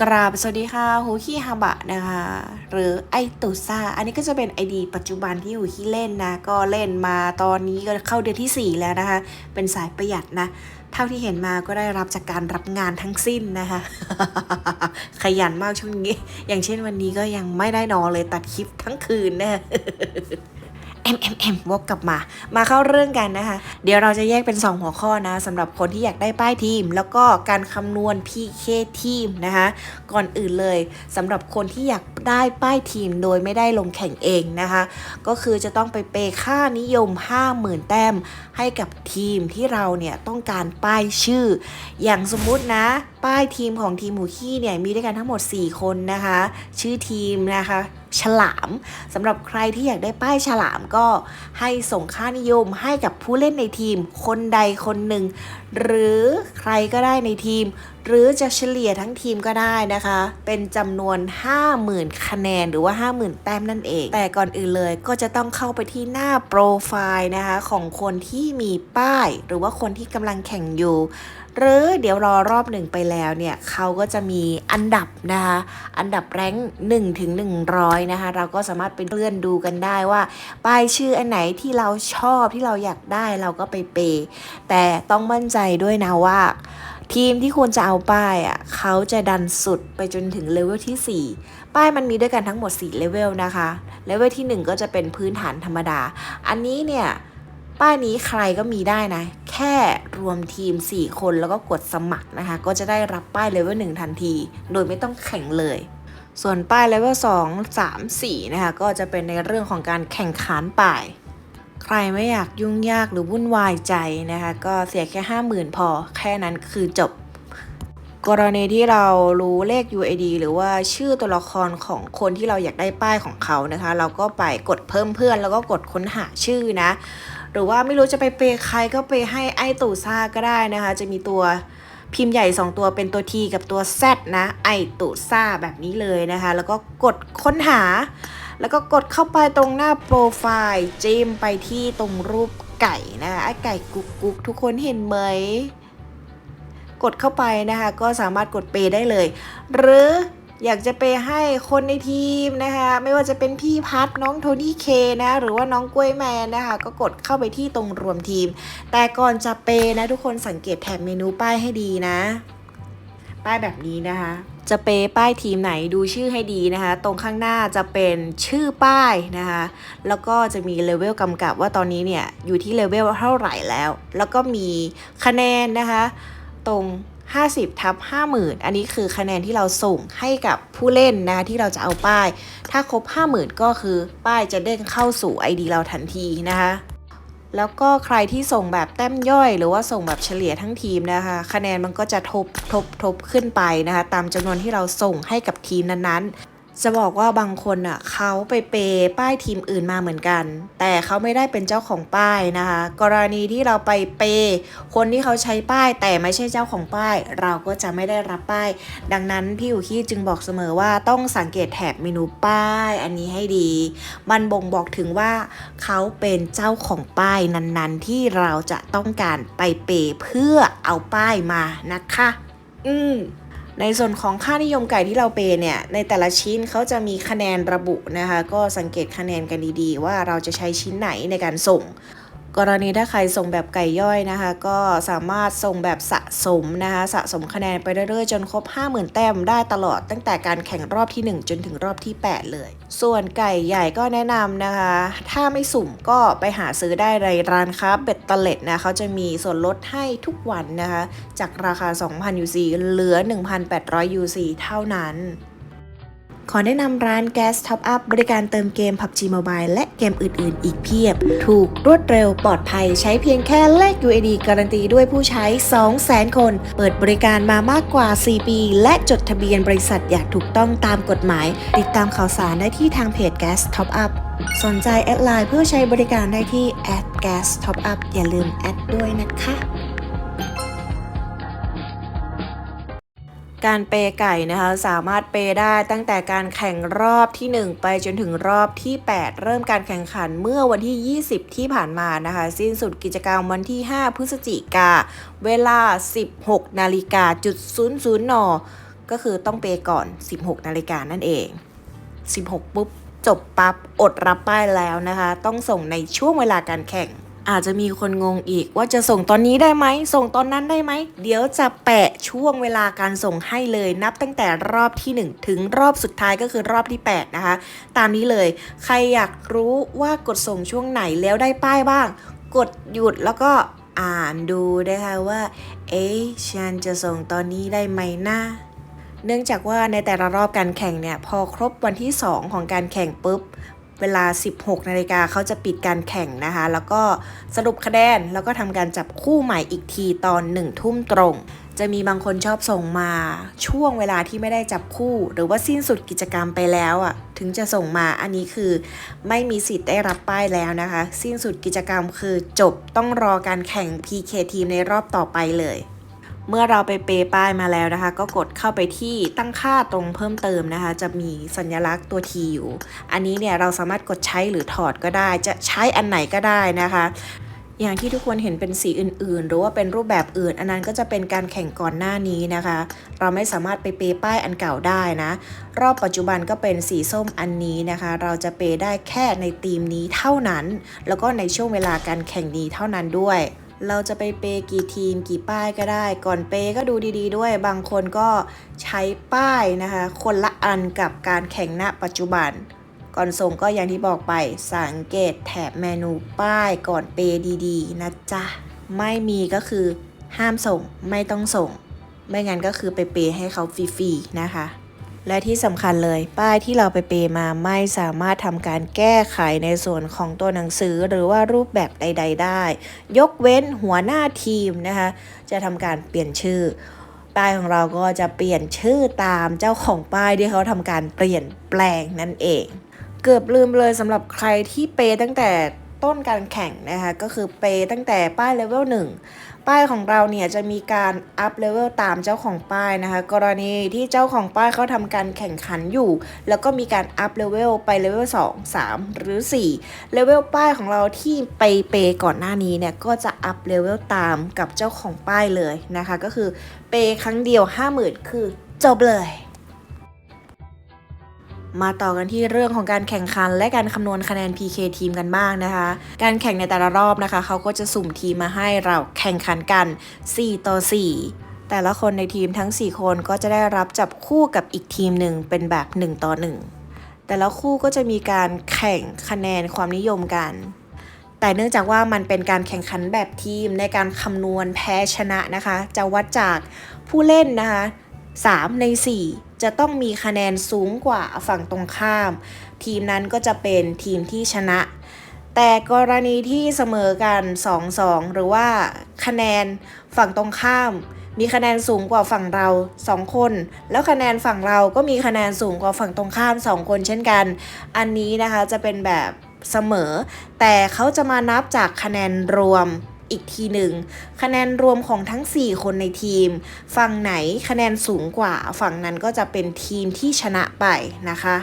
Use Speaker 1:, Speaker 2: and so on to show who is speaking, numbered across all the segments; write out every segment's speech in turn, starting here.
Speaker 1: กราบสวัสดีค่ะฮูคีฮาบะนะคะ หรือไอตุซ่า อันนี้ก็จะเป็นไอดีปัจจุบันที่ฮูคีเล่นนะ ก็เล่นมาตอนนี้ก็เข้าเดือนที่ 4 แล้วนะคะ เป็นสายประหยัดนะ เท่าที่เห็นมาก็ได้รับจากการรับงานทั้งสิ้นนะคะ ขยันมากช่วงนี้ อย่างเช่นวันนี้ก็ยังไม่ได้นอนเลยตัดคลิปทั้งคืนนะ เอ็มเอ็มเอ็มวกกลับมา มาเข้าเรื่องกันนะคะ เดี๋ยวเราจะแยกเป็น 2 หัวข้อนะสำหรับคนที่อยากได้ป้ายทีม แล้วก็การคำนวณ PK ทีมนะคะ ก่อนอื่นเลยสำหรับคนที่อยากได้ป้ายทีมโดยไม่ได้ลงแข่งเองนะคะ ก็คือจะต้องไปเปย์ค่านิยม 50,000 แต้ม ให้กับทีมที่เราเนี่ยต้องการป้ายชื่อ อย่างสมมุตินะ ป้ายทีมของทีมหมูขี้เนี่ยมีด้วยกันทั้งหมด 4 คนนะคะ ชื่อทีมนะคะฉลามสำหรับใครที่อยากได้ป้ายฉลามก็ให้ส่งค่านิยมให้กับผู้เล่นในทีมคนใดคนหนึ่ง หรือใครก็ได้ในทีม หรือจะเฉลี่ยทั้งทีมก็ได้นะคะ เป็นจำนวน 50,000 คะแนนหรือว่า 50,000 แต้มนั่นเอง แต่ก่อนอื่นเลยก็จะต้องเข้าไปที่หน้าโปรไฟล์นะคะของคนที่มีป้าย หรือว่าคนที่กำลังแข่งอยู่หรือเดี๋ยวรอรอบหนึ่งไปแล้วเนี่ยเขาก็จะมีอันดับนะคะอันดับแรงหนึ่งถึงหนึ่งร้อยนะคะเราก็สามารถไปเลื่อนดูกันได้ว่า ป้ายชื่ออันไหนที่เราชอบที่เราอยากได้เราก็ไปเปย์แต่ต้องมั่นใจด้วยนะว่า ทีมที่ควรจะเอาป้ายอะเขาจะดันสุดไปจนถึงเลเวลที่ 4 ป้ายมันมีด้วยกันทั้งหมด 4 เลเวลนะคะ เลเวลที่ 1 ก็จะเป็นพื้นฐานธรรมดา อันนี้เนี่ย ป้ายนี้ใครก็มีได้นะ แค่รวมทีม 4 คนแล้วก็กดสมัครนะคะ ก็จะได้รับป้ายเลเวล1ทันที โดยไม่ต้องแข่งเลย ส่วนป้ายเลเวล2 3 4 นะคะ ก็จะเป็นในเรื่องของการแข่งขันป้าย ใครไม่อยากยุ่งยากหรือวุ่นวายใจนะคะ ก็เสียแค่50,000พอ แค่นั้นคือจบ กรณีที่เรารู้เลข UID หรือว่าชื่อตัวละครของคนที่เราอยากได้ป้ายของเขานะคะ เราก็ไปกดเพิ่มเพื่อนแล้วก็กดค้นหาชื่อนะ หรือว่าไม่รู้จะไปเปใครก็ไปให้ไอตู่ซ่าก็ได้นะคะ จะมีตัวพิมพ์ใหญ่ 2 ตัวเป็นตัว T กับตัว Z นะ ไอตู่ซ่าแบบนี้เลยนะคะ แล้วก็กดค้นหา แล้วก็กดเข้าไปตรงหน้าโปรไฟล์จิ้มไปที่ตรงรูปไก่นะคะไอไก่กุกกุกทุกคนเห็นไหม กดเข้าไปนะคะ ก็สามารถกดเปย์ได้เลย หรืออยากจะเปย์ให้คนในทีมนะคะ ไม่ว่าจะเป็นพี่พัดน้องโทนี่เคนะหรือว่าน้องกล้วยแมนนะคะ ก็กดเข้าไปที่ตรงรวมทีม แต่ก่อนจะเปย์นะทุกคนสังเกตแถบเมนูป้ายให้ดีนะ ป้ายแบบนี้นะคะ จะเปป้ายทีมไหนดูชื่อให้ดีนะคะ ตรงข้างหน้าจะเป็นชื่อป้ายนะคะ แล้วก็จะมีเลเวลกำกับว่าตอนนี้เนี่ยอยู่ที่เลเวลเท่าไหร่แล้ว แล้วก็มีคะแนนนะคะ ตรง 50ทับ50,000 อันนี้คือคะแนนที่เราส่งให้กับผู้เล่นนะคะที่เราจะเอาป้าย ถ้าครบ 50,000 ก็คือป้ายจะเด้งเข้าสู่ ID เราทันทีนะคะ แล้วก็ใครที่ส่งแบบแต้มย่อย หรือว่าส่งแบบเฉลี่ยทั้งทีมนะคะ คะแนนมันก็จะทบทบทบขึ้นไปนะคะ ตามจำนวนที่เราส่งให้กับทีมนั้นๆ จะบอกว่าบางคนอะเขาไปเปย์ป้ายทีมอื่นมาเหมือนกัน แต่เขาไม่ได้เป็นเจ้าของป้ายนะคะ กรณีที่เราไปเปย์คนที่เขาใช้ป้าย แต่ไม่ใช่เจ้าของป้าย เราก็จะไม่ได้รับป้าย ดังนั้นพี่อยู่ขี้จึงบอกเสมอว่าต้องสังเกตแถบเมนูป้าย อันนี้ให้ดี มันบ่งบอกถึงว่าเขาเป็นเจ้าของป้ายนั้นๆ ที่เราจะต้องการไปเปย์เพื่อเอาป้ายมานะคะ อืม ในส่วนของค่านิยมไก่ที่เราเปย์เนี่ยในแต่ละชิ้นเขาจะมีคะแนนระบุนะคะ ก็สังเกตคะแนนกันดีๆ ว่าเราจะใช้ชิ้นไหนในการส่ง กรณีถ้าใครส่งแบบไก่ย่อยนะคะ ก็สามารถส่งแบบสะสมนะคะสะสมคะแนนไปเรื่อยๆ จนครบ 50,000 แต้มได้ตลอดตั้งแต่การแข่งรอบที่ 1 จนถึงรอบที่ 8 เลย ส่วนไก่ใหญ่ก็แนะนำนะคะ ถ้าไม่สุ่มก็ไปหาซื้อได้ในร้านค้าเบ็ดเตล็ดนะเขาจะมีส่วนลดให้ทุกวันนะคะ จากราคา 2,000 UC เหลือ 1,800 UC เท่านั้น ขอแนะนำร้าน Gas Top Up บริการเติมเกม PUBG Mobile และเกมอื่น ๆ อีกเพียบ ถูกรวดเร็วปลอดภัยใช้เพียงแค่แลก UID การันตีด้วยผู้ใช้ 200,000 คน เปิดบริการมามากกว่า 4 ปี และจดทะเบียนบริษัทอย่างถูกต้องตามกฎหมาย ติดตามข่าวสารได้ที่ทางเพจ Gas Top Up สนใจแอดไลน์เพื่อใช้บริการได้ที่ @gas top up อย่าลืมแอดด้วยนะคะ การเปย์ไก่นะคะ สามารถเปย์ได้ตั้งแต่การแข่งรอบที่ 1 ไปจนถึงรอบที่ 8 เริ่มการแข่งขันเมื่อวันที่ 20 ที่ผ่านมานะคะ สิ้นสุดกิจกรรมวันที่ 5 พฤศจิกา เวลา 16 นาฬิกาจุด00นก็คือต้องเปย์ก่อน 16 นาฬิกานั่นเอง 16 ปุ๊บจบปั๊บอดรับป้ายแล้วนะคะ ต้องส่งในช่วงเวลาการแข่ง อาจจะมีคนงงอีกว่าจะส่งตอนนี้ได้ไหม ส่งตอนนั้นได้ไหม เดี๋ยวจะแปะช่วงเวลาการส่งให้เลย นับตั้งแต่รอบที่ 1 ถึงรอบสุดท้ายก็คือรอบที่ 8 นะคะ ตามนี้เลย ใครอยากรู้ว่ากดส่งช่วงไหนแล้วได้ป้ายบ้าง กดหยุดแล้วก็อ่านดูนะคะว่า เอ๊ะฉันจะส่งตอนนี้ได้ไหมนะเนื่องจากว่าในแต่ละรอบการแข่งเนี่ย พอครบวันที่ 2 ของการแข่งปุ๊บ เวลา 16 นาฬิกาเขาจะปิดการแข่งนะคะ แล้วก็สรุปคะแนน แล้วก็ทำการจับคู่ใหม่อีกทีตอน 1 ทุ่มตรง จะมีบางคนชอบส่งมาช่วงเวลาที่ไม่ได้จับคู่ หรือว่าสิ้นสุดกิจกรรมไปแล้วอะ ถึงจะส่งมาอันนี้คือไม่มีสิทธิ์ได้รับป้ายแล้วนะคะ สิ้นสุดกิจกรรมคือจบต้องรอการแข่ง PK ทีมในรอบต่อไปเลย เมื่อเราไปเปย์ป้ายมาแล้วนะคะ ก็กดเข้าไปที่ตั้งค่าตรงเพิ่มเติมนะคะ จะมีสัญลักษณ์ตัว T อยู่ อันนี้เนี่ยเราสามารถกดใช้หรือถอดก็ได้ จะใช้อันไหนก็ได้นะคะอย่างที่ทุกคนเห็นเป็นสีอื่นๆ หรือว่าเป็นรูปแบบอื่น อันนั้นก็จะเป็นการแข่งก่อนหน้านี้นะคะ เราไม่สามารถไปเปย์ป้ายอันเก่าได้นะ รอบปัจจุบันก็เป็นสีส้มอันนี้นะคะ เราจะเปย์ได้แค่ในทีมนี้เท่านั้น แล้วก็ในช่วงเวลาการแข่งนี้เท่านั้นด้วย เราจะไปเปย์กี่ทีมกี่ป้ายก็ได้ ก่อนเปย์ก็ดูดี ๆ ด้วย บางคนก็ใช้ป้ายนะคะ คนละอันกับการแข่งณปัจจุบัน ก่อนส่งก็อย่างที่บอกไป สังเกตแถบเมนูป้ายก่อนเปย์ดีๆ นะจ๊ะ ไม่มีก็คือห้ามส่งไม่ต้องส่ง ไม่งั้นก็คือไปเปย์ให้เขาฟรีๆนะคะ และที่สำคัญเลยป้ายที่เราไปเปย์มาไม่สามารถทำการแก้ไขในส่วนของตัวหนังสือหรือว่ารูปแบบใด ๆ ได้ ยกเว้นหัวหน้าทีมนะคะจะทำการเปลี่ยนชื่อ ป้ายของเราก็จะเปลี่ยนชื่อตามเจ้าของป้ายที่เขาทำการเปลี่ยนแปลงนั่นเอง เกือบลืมเลยสำหรับใครที่เปย์ตั้งแต่ ต้นการแข่งนะคะก็คือเปตั้งแต่ป้ายเลเวล1ป้ายของเราเนี่ยจะมีการอัพเลเวลตามเจ้าของป้ายนะคะกรณีที่เจ้าของป้ายเขาทำการแข่งขันอยู่ แล้วก็มีการอัพเลเวลไปเลเวล2 3 หรือ4เลเวลป้ายของเราที่ไปเปย์ก่อนหน้านี้เนี่ยก็จะอัพเลเวลตามกับเจ้าของป้ายเลยนะคะก็คือเปย์ครั้งเดียว 50,000 คือจบเลย มาต่อกันที่เรื่องของการแข่งขัน และการคำนวณคะแนน PK ทีมกันบ้างนะคะ การแข่งในแต่ละรอบนะคะ เขาก็จะสุ่มทีมมาให้เราแข่งขันกัน 4 ต่อ 4 แต่ละคนในทีมทั้ง 4 คนก็จะได้รับจับคู่กับอีกทีมหนึ่งเป็นแบบ 1 ต่อ 1 แต่ละคู่ก็จะมีการแข่งคะแนนความนิยมกัน แต่เนื่องจากว่ามันเป็นการแข่งขันแบบทีมในการคำนวณแพ้ชนะนะคะ จะวัดจากผู้เล่นนะคะ 3 ใน 4 จะต้องมีคะแนนสูงกว่าฝั่งตรงข้าม ทีมนั้นก็จะเป็นทีมที่ชนะ แต่กรณีที่เสมอกัน 2-2 หรือว่าคะแนนฝั่งตรงข้าม มีคะแนนสูงกว่าฝั่งเรา 2 คน แล้วคะแนนฝั่งเราก็มีคะแนนสูงกว่าฝั่งตรงข้าม 2 คนเช่นกัน อันนี้นะคะจะเป็นแบบเสมอ แต่เขาจะมานับจากคะแนนรวม อีกทีหนึ่งคะแนนรวมของทั้ง 4 คนในทีม ฝั่งไหนคะแนนสูงกว่า ฝั่งนั้นก็จะเป็นทีมที่ชนะไปนะคะ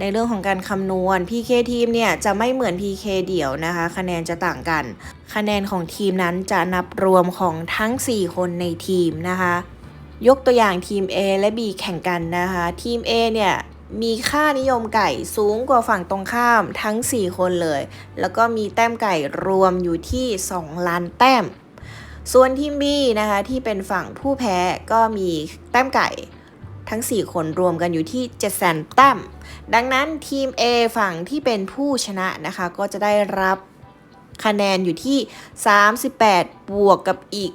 Speaker 1: ในเรื่องของการคำนวณ PK ทีมเนี่ยจะไม่เหมือน PK เดี่ยวนะคะ คะแนนจะต่างกัน คะแนนของทีมนั้นจะนับรวมของทั้ง 4 คนในทีมนะคะ ยกตัวอย่างทีม A และ B แข่งกันนะคะ ทีม A เนี่ย มีค่านิยมไก่สูงกว่าฝั่งตรงข้ามทั้ง 4 คนเลย แล้วก็มีแต้มไก่รวมอยู่ที่ 2 ล้านแต้ม ส่วนทีม B นะคะที่เป็นฝั่งผู้แพ้ก็มีแต้มไก่ทั้ง 4 คนรวมกันอยู่ที่7 0 0 0 0แต้ม ดังนั้นทีม A ฝั่งที่เป็นผู้ชนะนะคะ ก็จะได้รับคะแนนอยู่ที่ 38 บวกกับอีก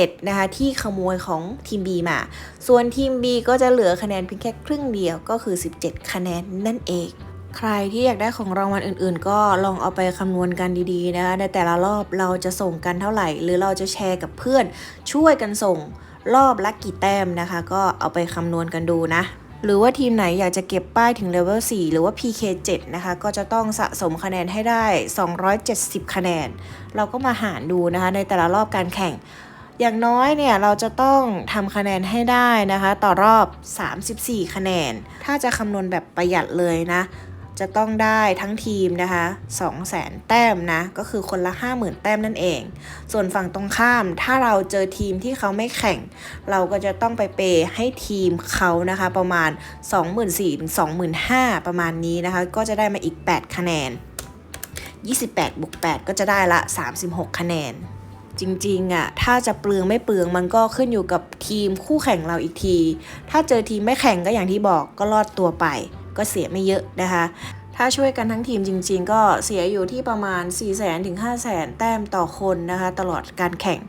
Speaker 1: 7 นะคะ ที่ขโมยของทีม B มา ส่วนทีม B ก็จะเหลือคะแนนเพียงแค่ครึ่งเดียวก็คือ 17 คะแนนนั่นเอง ใครที่อยากได้ของรางวัลอื่นๆ ก็ลองเอาไปคำนวณกันดีๆนะคะในแต่ละรอบเราจะส่งกันเท่าไหร่ หรือเราจะแชร์กับเพื่อนช่วยกันส่งรอบละกี่แต้มนะคะ ก็เอาไปคำนวณกันดูนะหรือว่าทีมไหนอยากจะเก็บป้ายถึงเลเวล 4 หรือว่า PK 7 นะคะ ก็จะต้องสะสมคะแนนให้ได้ 270 คะแนน เราก็มาหารดูนะคะ ในแต่ละรอบการแข่ง อย่างน้อยเนี่ยเราจะต้องทำคะแนนให้ได้นะคะ ต่อรอบ 34 คะแนน ถ้าจะคำนวณแบบประหยัดเลยนะ จะต้องได้ทั้งทีมนะคะ2 0 0แสนแต้มนะ ก็คือคนละ 50,000 แต้มนั่นเอง ส่วนฝั่งตรงข้ามถ้าเราเจอทีมที่เขาไม่แข่ง เราก็จะต้องไปเปย์ให้ทีมเขานะคะ ประมาณ 24,000ถึง25,000 ประมาณนี้นะคะ ก็จะได้มาอีก 8 คะแนน 28บวก8ก็จะได้ละ 36 คะแนน จริงๆอะถ้าจะเปลืองไม่เปลืองมันก็ขึ้นอยู่กับทีมคู่แข่งเราอีกที ถ้าเจอทีมไม่แข่งก็อย่างที่บอกก็รอดตัวไป ก็เสียไม่เยอะนะคะ ถ้าช่วยกันทั้งทีมจริง ๆ ก็เสียอยู่ที่ประมาณ 4 0 0 0 0 0ถึง 5 0 0 0 0แต้มต่อคนนะคะ ตลอดการแข่ง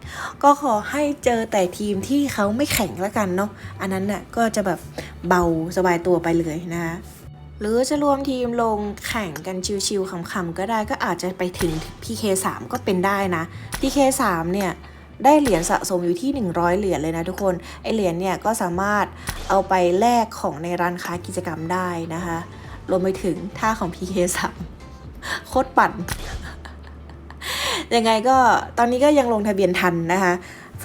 Speaker 1: ก็ขอให้เจอแต่ทีมที่เขาไม่แข่งแล้วกันเนาะอันนั้นน่ะก็จะแบบเบาสบายตัวไปเลยนะคะ หรือจะรวมทีมลงแข่งกันชิวๆขำๆก็ได้ก็อาจจะไปถึง PK3 ก็เป็นได้นะ PK3 เนี่ยได้เหรียญสะสมอยู่ที่ 100 เหรียญเลยนะทุกคนไอเหรียญเนี่ยก็สามารถเอาไปแลกของในร้านค้ากิจกรรมได้นะคะรวมไปถึงท่าของ PK3 โคตรปั่น ยังไงก็ตอนนี้ก็ยังลงทะเบียนทันนะคะ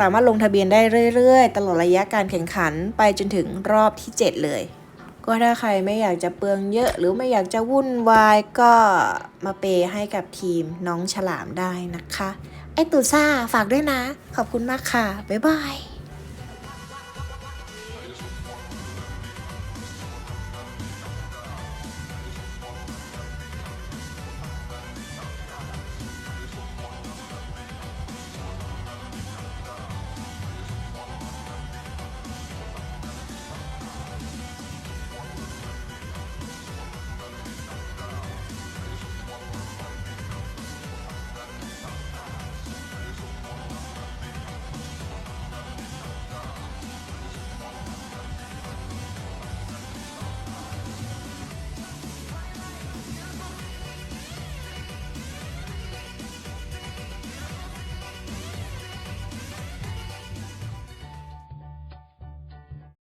Speaker 1: สามารถลงทะเบียนได้เรื่อยๆ ตลอดระยะการแข่งขันไปจนถึงรอบที่ 7 เลย ก็ถ้าใครไม่อยากจะเปลืองเยอะ หรือไม่อยากจะวุ่นวายก็มาเปย์ให้กับทีมน้องฉลามได้นะคะ ไอตูซ่าฝากด้วยนะ ขอบคุณมากค่ะ บ๊ายบาย